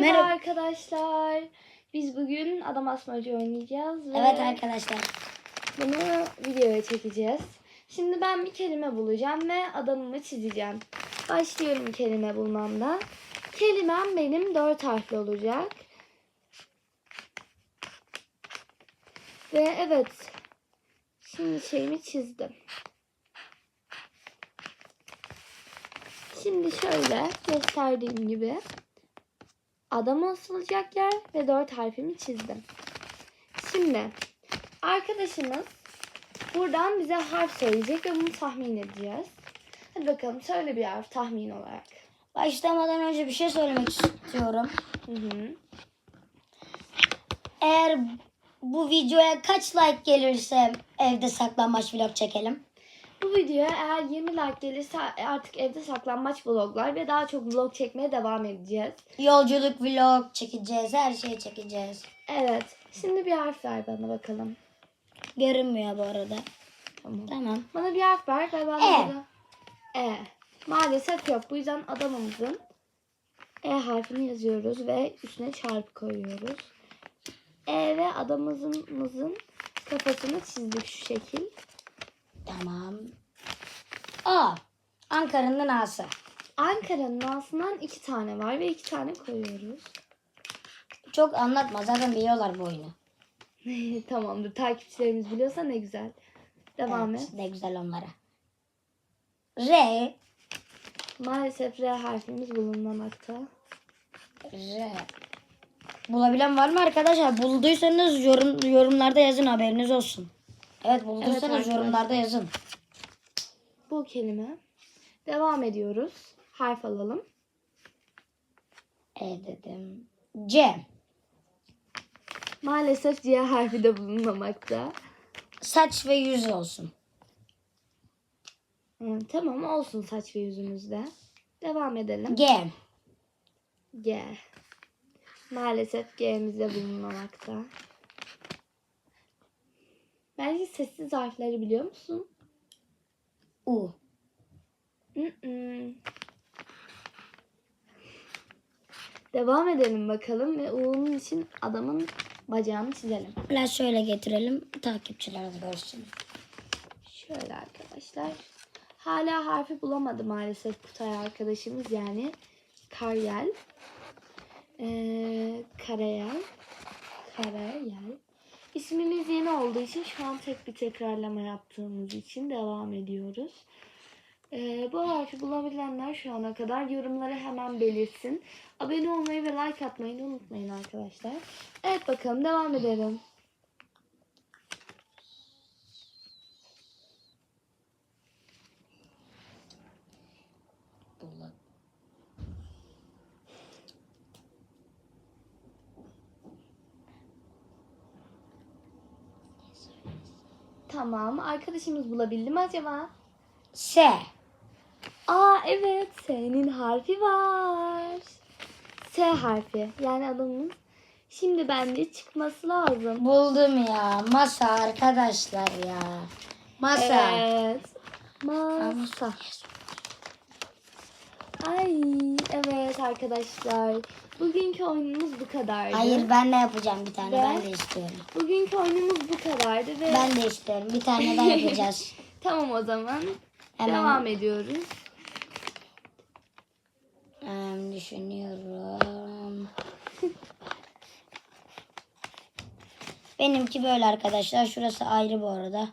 Merhaba, Merhaba. arkadaşlar. Biz bugün adam asmacı oynayacağız ve Evet arkadaşlar. bunu videoya çekeceğiz. Şimdi ben bir kelime bulacağım ve adamımı çizeceğim. Başlıyorum kelime bulmamda. Kelimem benim dört harfli olacak. Ve evet. Şimdi şeyimi çizdim. Şimdi şöyle gösterdiğim gibi adam asılacak yer ve dört harfimi çizdim. Şimdi arkadaşımız buradan bize harf söyleyecek ve bunu tahmin edeceğiz. Hadi bakalım söyle bir harf tahmin olarak. Başlamadan önce bir şey söylemek istiyorum. Hı hı. Eğer bu videoya kaç like gelirse evde saklambaç vlog çekelim. Bu videoya eğer 20 like gelirse artık evde saklanmaç vloglar ve daha çok vlog çekmeye devam edeceğiz. Yolculuk vlog çekeceğiz. Her şeyi çekeceğiz. Evet. Şimdi bir harf ver bana bakalım. Görünmüyor bu arada. Tamam. Tamam. Bana bir harf ver ve ben E. burada... E. Maalesef yok. Bu yüzden adamımızın E harfini yazıyoruz ve üstüne çarpı koyuyoruz. E ve adamımızın kafasını çizdik şu şekil. Tamam. A. Ankara'nın A'sı. Ankara'nın altından iki tane var ve iki tane koyuyoruz. Çok anlatma. Zaten biliyorlar bu oyunu. Tamamdır. Takipçilerimiz biliyorsa ne güzel. Devam Evet, et. Ne güzel onlara. R. Maalesef R harfimiz bulunmamakta. R. Bulabilen var mı arkadaşlar? Bulduysanız yorum, yorumlarda yazın haberiniz olsun. Evet bulduysanız arkadaşlar. yorumlarda yazın. Bu kelime. Devam ediyoruz. Harf alalım. E dedim. C. Maalesef C harfi de bulunmamakta. Saç ve yüz olsun. Hı, tamam olsun saç ve yüzümüzde. Devam edelim. G. G. Maalesef G'mizde bulunmamakta. Bence sessiz harfleri biliyor musun? U. Devam edelim bakalım ve U'nun için adamın bacağını çizelim. Biraz şöyle getirelim. Takipçiler de görsün. Şöyle arkadaşlar. Hala harfi bulamadı maalesef Kutay arkadaşımız yani. Karyel. Ee, Karayel. Karayel. İsmimiz yeni olduğu için şu an tek bir tekrarlama yaptığımız için devam ediyoruz. Ee, bu harfi bulabilenler şu ana kadar yorumlara hemen belirsin. Abone olmayı ve like atmayı unutmayın arkadaşlar. Evet bakalım devam edelim. Tamam. Arkadaşımız bulabildi mi acaba? S. Aa evet. S'nin harfi var. S harfi. Yani adamın şimdi bence çıkması lazım. Buldum ya. Masa arkadaşlar ya. Masa. Evet. Masa. Ay evet arkadaşlar. Bugünkü oyunumuz bu kadardı. Hayır ben de yapacağım bir tane. Ve- Ben de istiyorum. Bugünkü oyunumuz bu kadardı ve Ben de istiyorum. Bir tane daha yapacağız. tamam o zaman Hemen. devam ediyoruz. Em, düşünüyorum. Benimki böyle arkadaşlar. Şurası ayrı bu arada.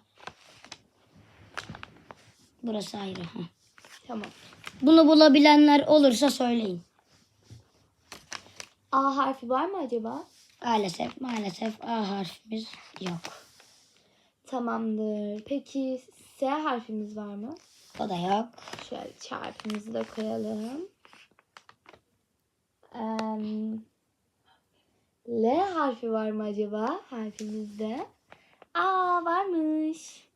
Burası ayrı. Heh. Tamam. Bunu bulabilenler olursa söyleyin. A harfi var mı acaba? Maalesef maalesef A harfimiz yok. Tamamdır. Peki S harfimiz var mı? O da yok. Şöyle çarpımızı da koyalım. L harfi var mı acaba harfimizde? Aa varmış.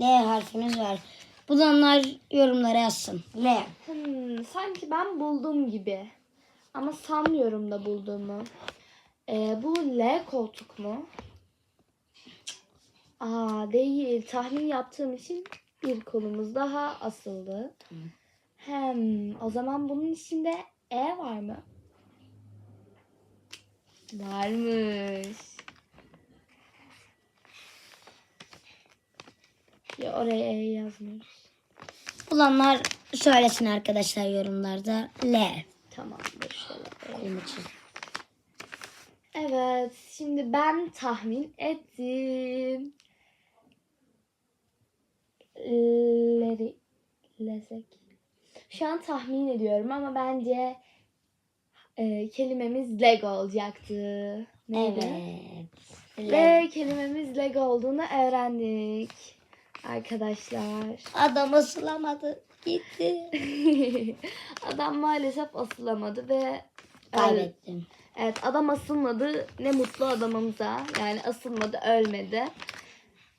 L harfimiz var. Bulanlar yorumlara yazsın. L. Hmm, sanki ben buldum gibi. Ama sanmıyorum da bulduğumu. Ee, bu L koltuk mu? Aa değil. Tahmin yaptığım için bir kolumuz daha asıldı. Hem o zaman bunun içinde E var mı? Varmış. Ya oraya E yazmıyoruz. Bulanlar söylesin arkadaşlar yorumlarda. L. Tamamdır şöyle. Benim için. Evet, şimdi ben tahmin ettim. Leri, lezek. Şu an tahmin ediyorum ama bence e, kelimemiz leg olacaktı. Neydi? Evet. Ve kelimemiz leg olduğunu öğrendik. Arkadaşlar. Adam ısılamadı. Gitti. adam maalesef asılamadı ve Kaybettim. Evet adam asılmadı. Ne mutlu adamımıza. Yani asılmadı ölmedi.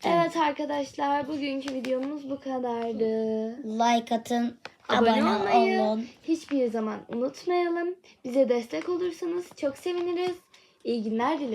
Evet arkadaşlar bugünkü videomuz bu kadardı. Like atın. Abone, Abone, olmayı olun. hiçbir zaman unutmayalım. Bize destek olursanız çok seviniriz. İyi günler dilerim.